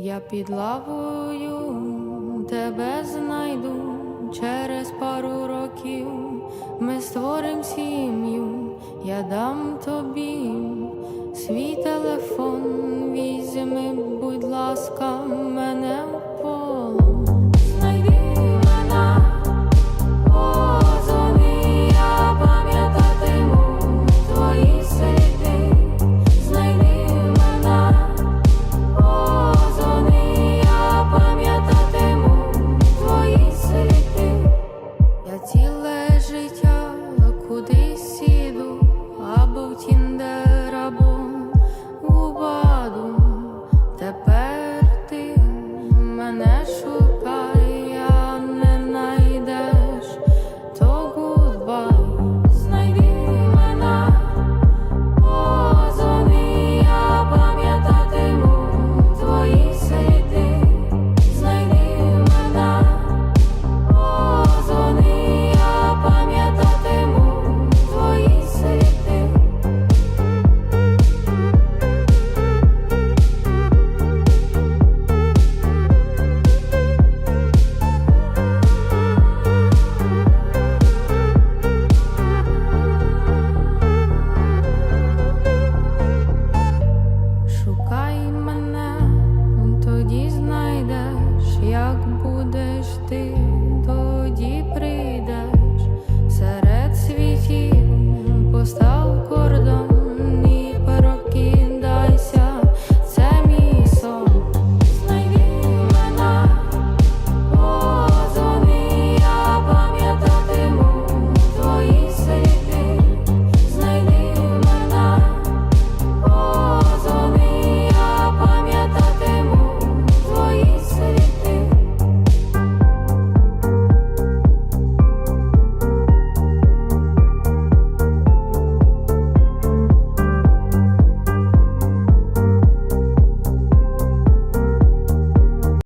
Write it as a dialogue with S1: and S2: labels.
S1: Я під лавою тебе знайду через пару років. Ми створим сім'ю, я дам тобі свій телефон, візьми, будь ласка, кудись іду, або в Тіндер, або у баду. Тепер ти мене шукаєш partir.